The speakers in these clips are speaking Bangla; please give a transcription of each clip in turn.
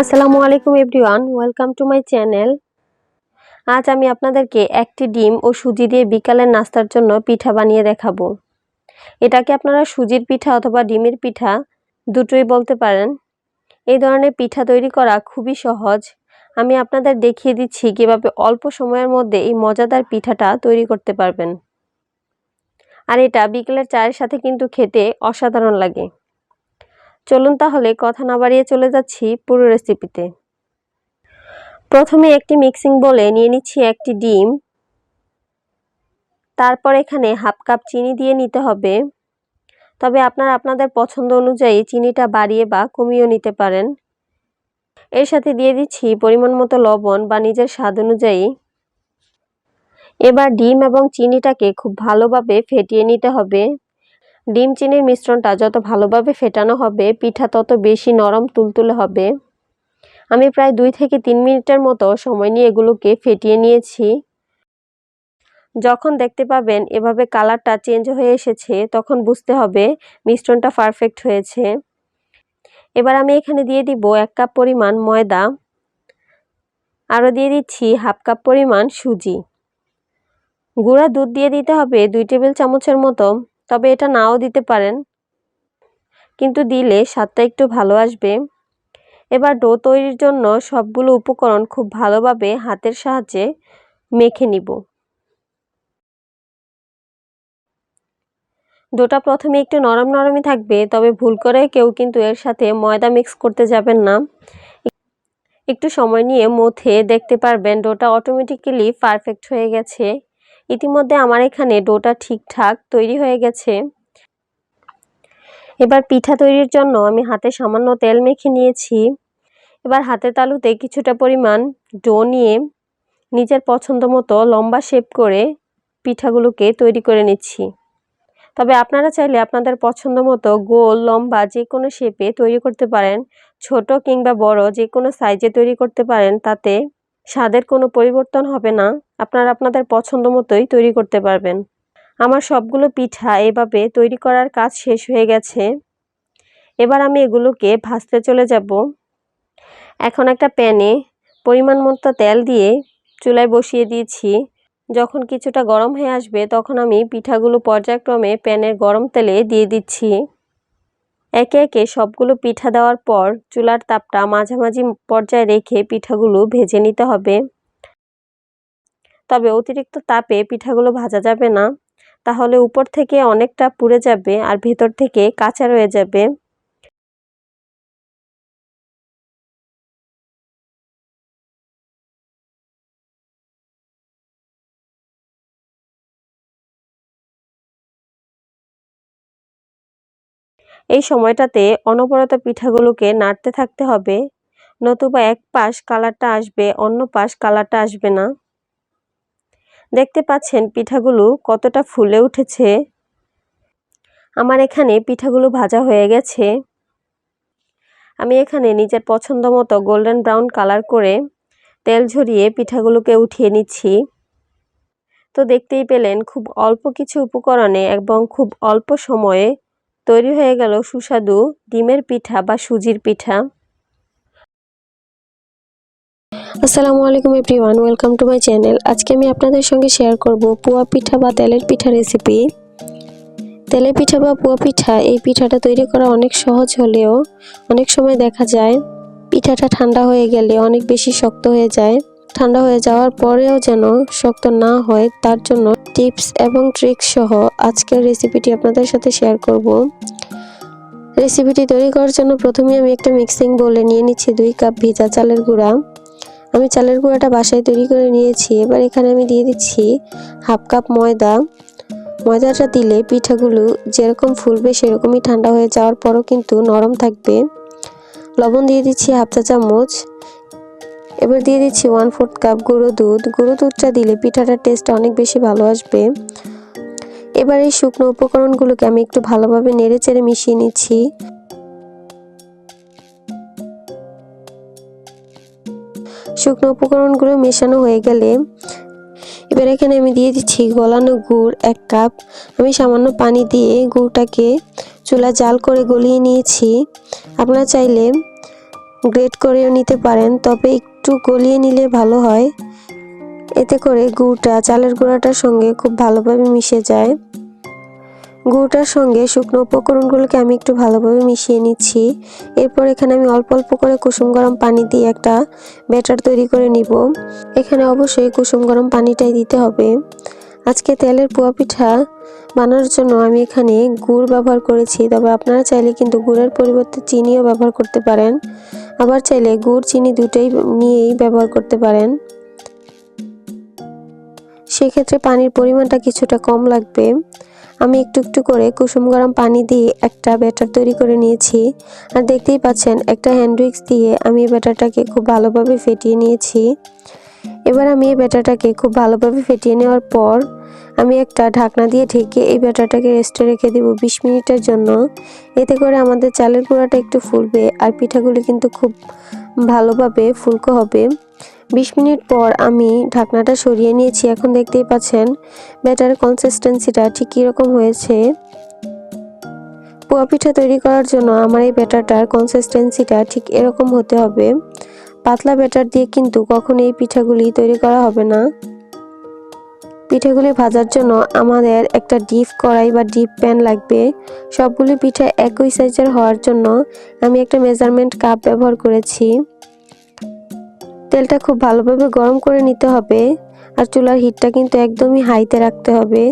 আসসালামু আলাইকুম everyone, welcome to my channel. আজ আমি আপনাদেরকে একটি ডিম ও সুজি দিয়ে বিকালের নাস্তার জন্য পিঠা বানিয়ে দেখাবো। এটাকে আপনারা সুজির পিঠা অথবা ডিমের পিঠা দুটোই বলতে পারেন। এই ধরনের পিঠা তৈরি করা খুবই সহজ। আমি আপনাদের দেখিয়ে দিচ্ছি কীভাবে অল্প সময়ের মধ্যে এই মজাদার পিঠাটা তৈরি করতে পারবেন। আর এটা বিকেলের চায়ের সাথে কিন্তু খেতে অসাধারণ লাগে। চলুন তাহলে কথা না বাড়িয়ে চলে যাচ্ছি পুরো রেসিপিতে প্রথমে একটি মিক্সিং বলে নিয়ে নিচ্ছি একটি ডিম। তারপর এখানে হাফ কাপ চিনি দিয়ে নিতে হবে। তবে আপনারা আপনাদের পছন্দ অনুযায়ী চিনিটা বাড়িয়ে বা কমিয়েও নিতে পারেন। এর সাথে দিয়ে দিচ্ছি পরিমাণ মতো লবণ বা নিজের স্বাদ অনুযায়ী। এবার ডিম এবং চিনিটাকে খুব ভালোভাবে ফেটিয়ে নিতে হবে। ডিম চিনির মিশ্রণটা যত ভালোভাবে ফেটানো হবে, পিঠা তত বেশি নরম তুলতুলে হবে। আমি প্রায় দুই থেকে তিন মিনিটের মতো সময় নিয়ে এগুলোকে ফেটিয়ে নিয়েছি। যখন দেখতে পাবেন এভাবে কালারটা চেঞ্জ হয়ে এসেছে, তখন বুঝতে হবে মিশ্রণটা পারফেক্ট হয়েছে। এবার আমি এখানে দিয়ে দিব এক কাপ পরিমাণ ময়দা। আরও দিয়ে দিচ্ছি হাফ কাপ পরিমাণ সুজি। গুঁড়া দুধ দিয়ে দিতে হবে দুই টেবিল চামচের মতো। তবে এটা নাও দিতে পারেন। কিন্তু দিলে স্বাদটা একটু ভালো আসবে। এবার ডো তৈরির জন্য সবগুলো উপকরণ খুব ভালোভাবে হাতের সাহায্যে মেখে নিব। ডোটা প্রথমে একটু নরম নরমই থাকবে, তবে ভুল করে কেউ কিন্তু এর সাথে ময়দা মিক্স করতে যাবেন না। একটু সময় নিয়ে মথে দেখতে পারবেন, ডোটা অটোমেটিক্যালি পারফেক্ট হয়ে গেছে। ইতিমধ্যে আমার এখানে ডোটা ঠিকঠাক তৈরি হয়ে গেছে। এবার পিঠা তৈরির জন্য আমি হাতে সামান্য তেল মেখে নিয়েছি। এবার হাতের তালুতে কিছুটা পরিমাণ ডো নিয়ে নিজের পছন্দ মতো লম্বা শেপ করে পিঠাগুলোকে তৈরি করে নিচ্ছি। তবে আপনারা চাইলে আপনাদের পছন্দ মতো গোল, লম্বা যে কোনো শেপে তৈরি করতে পারেন। ছোট কিংবা বড় যে কোনো সাইজে তৈরি করতে পারেন, তাতে স্বাদের কোনো পরিবর্তন হবে না। আপনারা আপনাদের পছন্দ মতোই তৈরি করতে পারবেন। আমার সবগুলো পিঠা এভাবে তৈরি করার কাজ শেষ হয়ে গেছে। এবার আমি এগুলোকে ভাজতে চলে যাব। এখন একটা প্যানে পরিমাণ মতো তেল দিয়ে চুলায় বসিয়ে দিয়েছি। যখন কিছুটা গরম হয়ে আসবে তখন আমি পিঠাগুলো পর্যায়ক্রমে প্যানের গরম তেলে দিয়ে দিচ্ছি। একে একে সবগুলো পিঠা দেওয়ার পর চুলার তাপটা মাঝামাঝি পর্যায়ে রেখে পিঠাগুলো ভেজে নিতে হবে। তবে অতিরিক্ত তাপে পিঠাগুলো ভাজা যাবে না। তাহলে উপর থেকে অনেকটা পুড়ে যাবে আর ভেতর থেকে কাঁচা রয়ে যাবে। এই সময়টাতে অনবরত পিঠাগুলোকে নাড়তে থাকতে হবে। নতুবা এক পাশ কালারটা আসবে, অন্য পাশ কালারটা আসবে না। দেখতে পাচ্ছেন পিঠাগুলো কতটা ফুলে উঠেছে। আমার এখানে পিঠাগুলো ভাজা হয়ে গেছে। আমি এখানে নিজের পছন্দ মতো গোল্ডেন ব্রাউন কালার করে তেল ঝরিয়ে পিঠাগুলোকে উঠিয়ে নিচ্ছি। তো দেখতেই পেলেন খুব অল্প কিছু উপকরণে এবং খুব অল্প সময়ে তৈরি হয়ে গেল সুস্বাদু ডিমের পিঠা বা সুজির পিঠা। আসসালামু আলাইকুম everyone, welcome to my channel. আজকে আমি আপনাদের সঙ্গে শেয়ার করব পুয়া পিঠা বা তেলের পিঠা রেসিপি। তেলের পিঠা বা পুয়া পিঠা, এই পিঠাটা তৈরি করা অনেক সহজ হলেও অনেক সময় দেখা যায় পিঠাটা ঠান্ডা হয়ে গেলে অনেক বেশি শক্ত হয়ে যায়। ঠান্ডা হয়ে যাওয়ার পরেও যেন শক্ত না হয়, তার জন্য টিপস এবং ট্রিক্স সহ আজকের রেসিপিটি আপনাদের সাথে শেয়ার করব। রেসিপিটি তৈরি করার জন্য প্রথমে আমি একটা মিক্সিং বলে নিয়ে নিচ্ছি দুই কাপ ভিজা চালের গুঁড়া। আমি চালের গুঁড়াটা বাসায় তৈরি করে নিয়েছি। এবার এখানে আমি দিয়ে দিচ্ছি হাফ কাপ ময়দা। ময়দাটা দিলে পিঠাগুলো যেরকম ফুলবে সেরকমই ঠান্ডা হয়ে যাওয়ার পরও কিন্তু নরম থাকবে। লবণ দিয়ে দিচ্ছি হাফ চা চামচ। এবার দিয়ে দিচ্ছি ওয়ান ফোর্থ কাপ গুঁড়ো দুধ। গুঁড়ো দুধটা দিলে পিঠাটার টেস্ট অনেক বেশি ভালো আসবে। এবার এই শুকনো উপকরণগুলোকে আমি একটু ভালোভাবে নেড়ে চেড়ে মিশিয়ে নিচ্ছি। শুকনো উপকরণগুলো মেশানো হয়ে গেলে এবার এখানে আমি দিয়ে দিচ্ছি গলানো গুড় এক কাপ। আমি সামান্য পানি দিয়ে গুড়টাকে চুলা জাল করে গলিয়ে নিয়েছি। আপনারা চাইলে গ্রেট করেও নিতে পারেন, তবে একটু গলিয়ে নিলে ভালো হয়। এতে করে গুড়টা, চালের গুঁড়াটার সঙ্গে খুব ভালোভাবে মিশে যায়। গুঁড়োটার সঙ্গে শুকনো উপকরণগুলোকে আমি একটু ভালোভাবে মিশিয়ে নিচ্ছি। এরপর এখানে আমি অল্প অল্প করে কুসুম গরম পানি দিয়ে একটা ব্যাটার তৈরি করে নিব। এখানে অবশ্যই কুসুম গরম পানিটাই দিতে হবে। আজকে তেলের পোয়া পিঠা বানানোর জন্য আমি এখানে গুড় ব্যবহার করেছি, তবে আপনারা চাইলে কিন্তু গুড়ের পরিবর্তে চিনিও ব্যবহার করতে পারেন। আবার চাইলে গুড়, চিনি দুটোই নিয়েই ব্যবহার করতে পারেন। সেক্ষেত্রে পানির পরিমাণটা কিছুটা কম লাগবে। আমি একটু একটু করে কুসুম গরম পানি দিয়ে একটা ব্যাটার তৈরি করে নিয়েছি। আর দেখতেই পাচ্ছেন, একটা হ্যান্ড উইক্স দিয়ে আমি এই ব্যাটারটাকে খুব ভালোভাবে ফেটিয়ে নিয়েছি। এবার আমি এই ব্যাটারটাকে খুব ভালোভাবে ফেটিয়ে নেওয়ার পর আমি একটা ঢাকনা দিয়ে ঢেকে এই ব্যাটারটাকে রেস্টে রেখে দেবো বিশ মিনিটের জন্য। এতে করে আমাদের চালের গুঁড়াটা একটু ফুলবে আর পিঠাগুলি কিন্তু খুব ভালোভাবে ফুলকো হবে। বিশ মিনিট পর আমি ঢাকনাটা সরিয়ে নিয়েছি। এখন দেখতেই পাচ্ছেন, ব্যাটার কনসিস্টেন্সিটা ঠিক কীরকম হয়েছে। পোয়া পিঠা তৈরি করার জন্য আমার এই ব্যাটারটার কনসিস্টেন্সিটা ঠিক এরকম হতে হবে। পাতলা ব্যাটার দিয়ে কিন্তু কখনো এই পিঠাগুলি তৈরি করা হবে না। পিঠাগুলি ভাজার জন্য আমাদের একটা ডিপ কড়াই বা ডিপ প্যান লাগবে। সবগুলি পিঠা একই সাইজের হওয়ার জন্য আমি একটা মেজারমেন্ট কাপ ব্যবহার করেছি। তেলটা খুব ভালোভাবে গরম করে নিতে হবে। আর চুলার হিটটা কিন্তু একদমই হাইতে রাখতে হবে।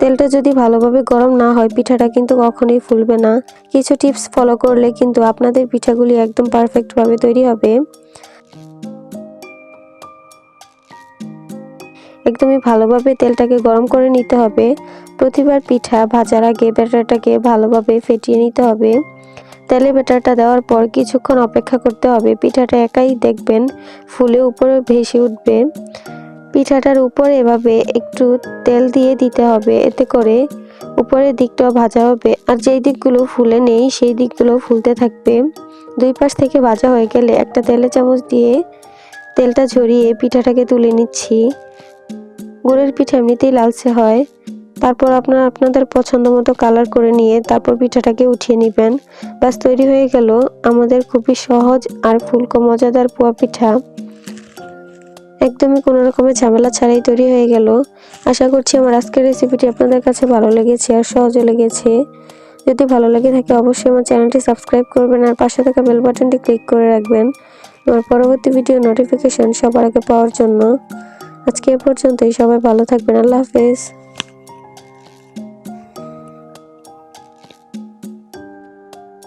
তেলটা যদি ভালোভাবে গরম না হয়, পিঠাটা কিন্তু কখনোই ফুলবে না। কিছু টিপস ফলো করলে কিন্তু আপনাদের পিঠাগুলি একদম পারফেক্টভাবে তৈরি হবে। একদমই ভালোভাবে তেলটাকে গরম করে নিতে হবে। প্রতিবার পিঠা ভাজার আগে ব্যাটারটাকে ভালোভাবে ফেটিয়ে নিতে হবে। তেলে ব্যাটারটা দেওয়ার পর কিছুক্ষণ অপেক্ষা করতে হবে। পিঠাটা একাই দেখবেন, ফুলে উপরে ভেসে উঠবে। পিঠাটার উপরে এভাবে একটু তেল দিয়ে দিতে হবে, এতে করে উপরের দিকটাও ভাজা হবে। আর যেই দিকগুলো ফুলে নেই, সেই দিকগুলো ফুলতে থাকবে। দুই পাশ থেকে ভাজা হয়ে গেলে একটা তেলে চামচ দিয়ে তেলটা ঝরিয়ে পিঠাটাকে তুলে নিচ্ছি। গুড়ের পিঠা এমনিতেই লালচে হয়। তারপর আপনারা আপনাদের পছন্দ মতো কালার করে নিয়ে তারপর পিঠাটাকে উঠিয়ে নেবেন। বাস তৈরি হয়ে গেল আমাদের খুবই সহজ আর ফুলকো মজাদার পোয়া পিঠা। একদমই কোনো রকমের ঝামেলা ছাড়াই তৈরি হয়ে গেল। আশা করছি আমার আজকের রেসিপিটি আপনাদের কাছে ভালো লেগেছে আর সহজে লেগেছে। যদি ভালো লেগে থাকে অবশ্যই আমার চ্যানেলটি সাবস্ক্রাইব করবেন আর পাশে থাকা বেল বাটনটি ক্লিক করে রাখবেন। আমার পরবর্তী ভিডিও নোটিফিকেশন সবার আগে পাওয়ার জন্য। আজকে এ পর্যন্তই, সবাই ভালো থাকবেন, আল্লাহ হাফেজ।